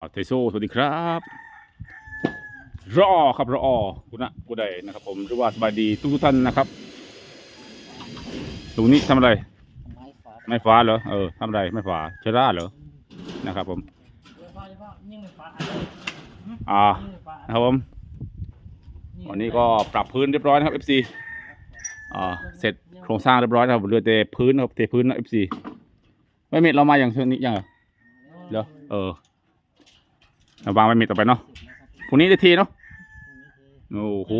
อ่าเทโซสวัสดีครับ รอครับรอคุณนะกูได้นะครับ ผมหรือว่าสบายดีทุกทุกๆท่านนะครับตรงนี้ทำอะไร ไม้ฝาไม่ฟ้าเหรอเออทำอะไรไม่ฟ้าเชอร่าเหรอนะครับ ผมเดี๋ยวฟ้าเดี๋ยวฟ้ายิ่งไม่ฟ้าอันเลยอ่ายิ่งไม่ฟ้าอันนะครับผมวันนี้ก็ปรับพื้นเรียบร้อยนะครับ FC อ่าเสร็จโครงสร้างเรียบร้อยนะครับเหลือแต่พื้นนะครับเทพื้นนะ FC ไม่เม็ดเรามาอย่างเช่นนี้ยังเหรอเหรอ เออเราวางไว้เม็ดต่อไปเนาะพรุ่งนี้ได้ทีเนาะโอ้โห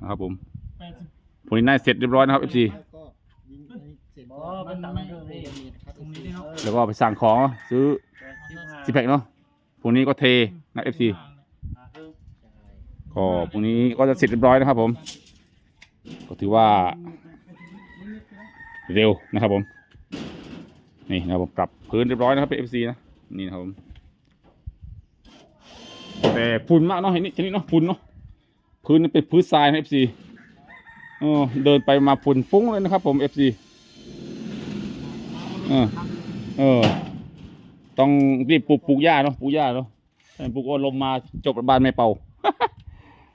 นะครับผมแปดสิบพรุ่งนี้น่าเสร็จเรียบร้อยนะครับ FC แล้วก็ยิงอันนี้เสร็จอ๋ก็อเป็นตามไม่เลยครับตรงนี้ด้วยเนาะแล้วก็ไปสั่งของซื้อแปดสิบห้าสิแพ็คเนาะพรุ่งนี้ก็เทนะ FC อ่าคือก็พรุ่งนี้ก็จะเสร็จเรียบร้อยนะครับผม ก็ถือว่า เร็วนะครับผม นี่นะครับผมปรับพื้นเรียบร้อยนะครับเป็น FC นะนี่นะครับผม แต่ฝุ่นมากเนาะเห็นนี่ชนิดเนาะฝุ่นเนาะพื้นเป็นพื้นทรายนะ FC เออเดินไปมาฝุ่นฟุ้งเลยนะครับ ผม FC เออเออ ต้องรีบปลูกปลูกหญ้าเนาะปลูกหญ้าเนาะปลูกก็ลมมาจบบ้านไม่เป่า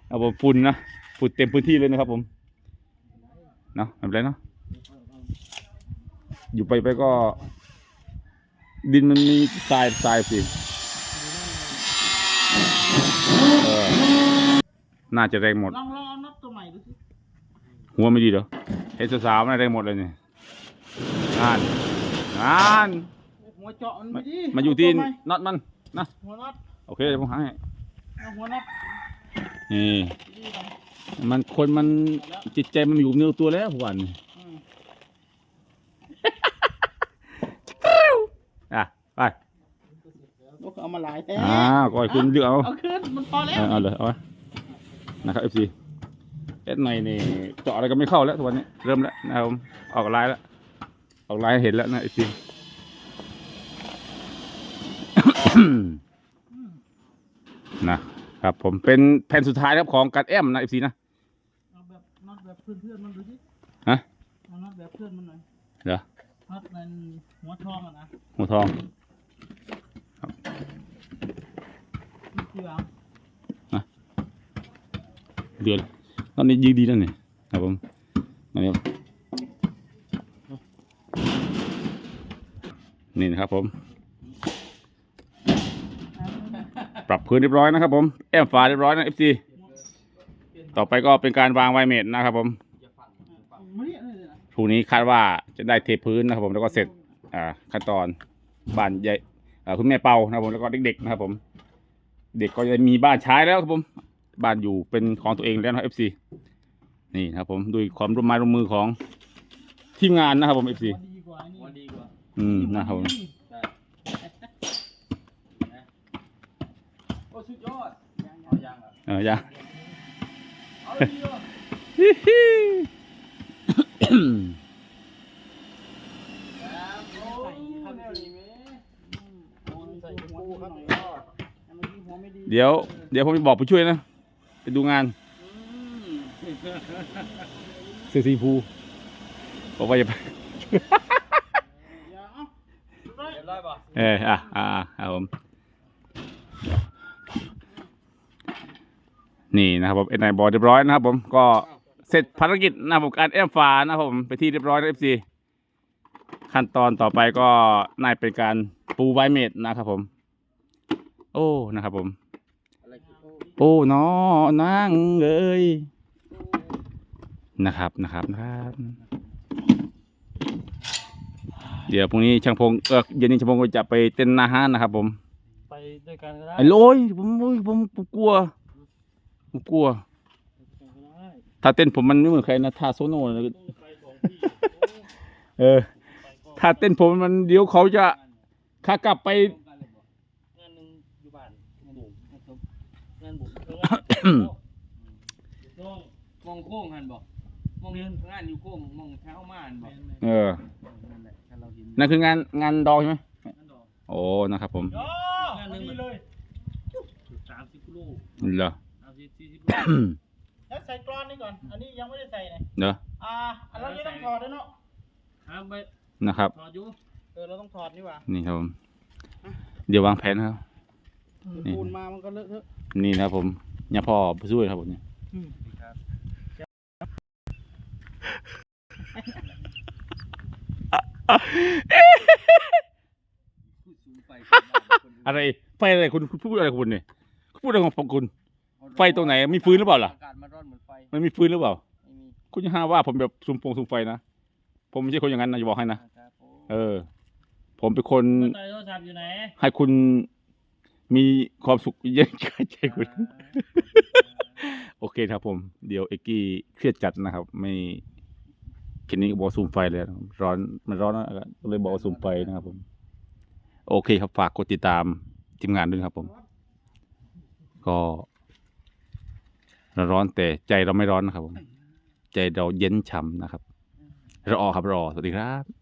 เอาผมฝุ่นนะฝุ่นเต็มพื้นที่เลยนะครับ ผมเนาะไม่เป็นไรเนาะอยู่ไปไปก็ ดินมันมีทรายทรายสิเออ น่าจะแรงหมด ลองลองเอาน็อตตัวใหม่ดูสิหัวไม่ดีเหรอเห็นสาวๆน่าแรงหมดเลยเนี่ยงานงานหัวเจาะมันมาไม่ดีมาอยู่ที่เาตัวใหม่น็อตมันนะหัวน็อตโอเคเดี๋ยวผมหาให้เอาหัวน็อตนี่ดีก่อนมันคนมันจิตใจมันอยู่เนื้อตัวแล้ววันอืมอะไปลูกเอามาหลายแท้อ่าก่อยคุณเลือกเอาเอาขึ้นมันพอแล้วเอาเอาเลยเอาไว้ นะครับ FC เอสในนี่เจาะอะไรก็ไม่เข้าแล้วทุกวันนี้เริ่มแล้วนะครับผมออกลายแล้ว ออกลายให้เห็นแล้วนะ FC นะครับผมเป็นแผ่นสุดท้ายครับของการแอมนะ FC นะเอาแบบน็อตแบบเพื่อนๆมันดูสิฮะเอาน็อตแบบเพื่อนมันหน่อยเหรอน็อตมันหัวทองอะนะหัวทอง นี่คือเอา เดือนตอนนี้ยิงดีแล้วเนี่ยครับผมอันนี้ครับนี่นะครับผม ปรับพื้นเรียบร้อยนะครับผมแอมฝาเรียบร้อยนะ FC ต่อไปก็เป็นการวางไวเมดนะครับผมไม่ได้เลยนะพรุ่งนี้คาดว่าจะได้เทพื้นนะครับผมแล้วก็เสร็จอ่าขั้นตอนบ้านยายอ่าคุณแม่เปานะครับผมแล้วก็เด็กๆนะครับผม เด็กก็จะมีบ้านใช้แล้วครับผม บ้านอยู่เป็นของตัวเองแล้วนะครับ FC นี่นะครับผมด้วยความร่วมไม้ร่วมมือของทีมงานนะครับผม FC หัวดีกว่านี่วันดีกว่าอืมนะครับผมโอ้สุดยอดยังเอายังเหรอเออยังเอาดีเหรอฮิฮิครับโอ้ยแนวนี้ไหมใส่หัวปูคครัรับบยอดเมื่อกี้หัวไม่ดีเดี๋ยว เดี๋ยวผมจะบอกผู้ช่วยนะไป ดูงานอืมเสื้อสีฟูบอกว่าจะไปอย่าเอาได้เรียบร้อยป่ะเอออะอะอะครับผมนี่นะครับผมเอ็นไอบอลเรียบร้อยนะครับ ผมก็เสร็จภารกิจนะครับผมการแอมฝานะครับผมไปที่เรียบร้อยแล้วเอฟซีขั้นตอนต่อไปก็น่าเป็นการปูไวเมดนะครับผม โอ้นะครับผมอะไรคือ โอ้โอ้น้อนั่งเลยนะครับนะครับนะครับเดี๋ยวพรุ่งนี้ช่างพงเออเย็นนี้ช่างพงก็จะไปเต้นหนาห้านนะครับ ผม ไปด้วยกันก็ได้ไอ้โลยผมผมผมผมกลัวผมกลัว ถ้าเต้นผมมันไม่เหมือนใครนะท่าโซโน่นะไปสองที่เออ ถ้าเต้นผมมันเดี๋ยวเขาจะขากลับไป งานหนึ่งอยู่บ้านงานบุ๋มนะครับงานบุ๋มเอองาน มองโค้งหันบอกมองเห็นงานอยู่โค้งมองเท้ามาหันบอกเออนั่นแหละถ้าเราเห็นนั่นคืองานงานดองใช่ไหมนั่นดอกโอ้นะครับผมย่องานหนึ่งเลยสามสิบกิโลเหรอสามสิบสี่สิบโลแล้วใส่กรอนนี่ก่อน อันนี้ยังไม่ได้ใส่เลยเนอะอ่าอันนั้นไม่ต้องถอดด้วยเนาะครับไปนะครับถอดอยู่เออเราต้องถอดนี่หว่า นี่ครับผม เดี๋ยววางแผนครับนี่ปูนมามันก็เลอะเทอะนี่นะครับผม เนี่ยพ่อผู้ช่วยครับผมเนี่ยพูดสูงไปอะไรไฟอะไรคุณคุณพูดอะไรของคุณเนี่ยคุณพูดอะไรของคุณ ไฟตรงไหน มีฟืนหรือเปล่าล่ะอากาศมันร้อนเหมือนไฟมันมีฟืนหรือเปล่าไม่มีคุณจะหาว่าผมแบบซุมฟงซุมไฟนะผมไม่ใช่คนอย่างนั้นนะจะบอกให้นะครับผมเออ ผมเป็นคนต่อยโทรศัพท์อยู่ไหนให้คุณ มีความสุขเยอะกายใจคุณโอเคครับผม เดี๋ยวเอกกี้เครียดจัดนะครับ ไม่คืนนี้ก็บอกซูมไฟเลยนะครับร้อนมันร้อนนะก็เลยบอกว่าซูมไฟนะครับผม โอเคครับฝากกดติดตามทีมงานด้วยนะครับผม ก็เราร้อนแต่ใจเราไม่ร้อนนะครับผม ใจเราเย็นฉ่ำนะครับรอครับรอสวัสดีครับ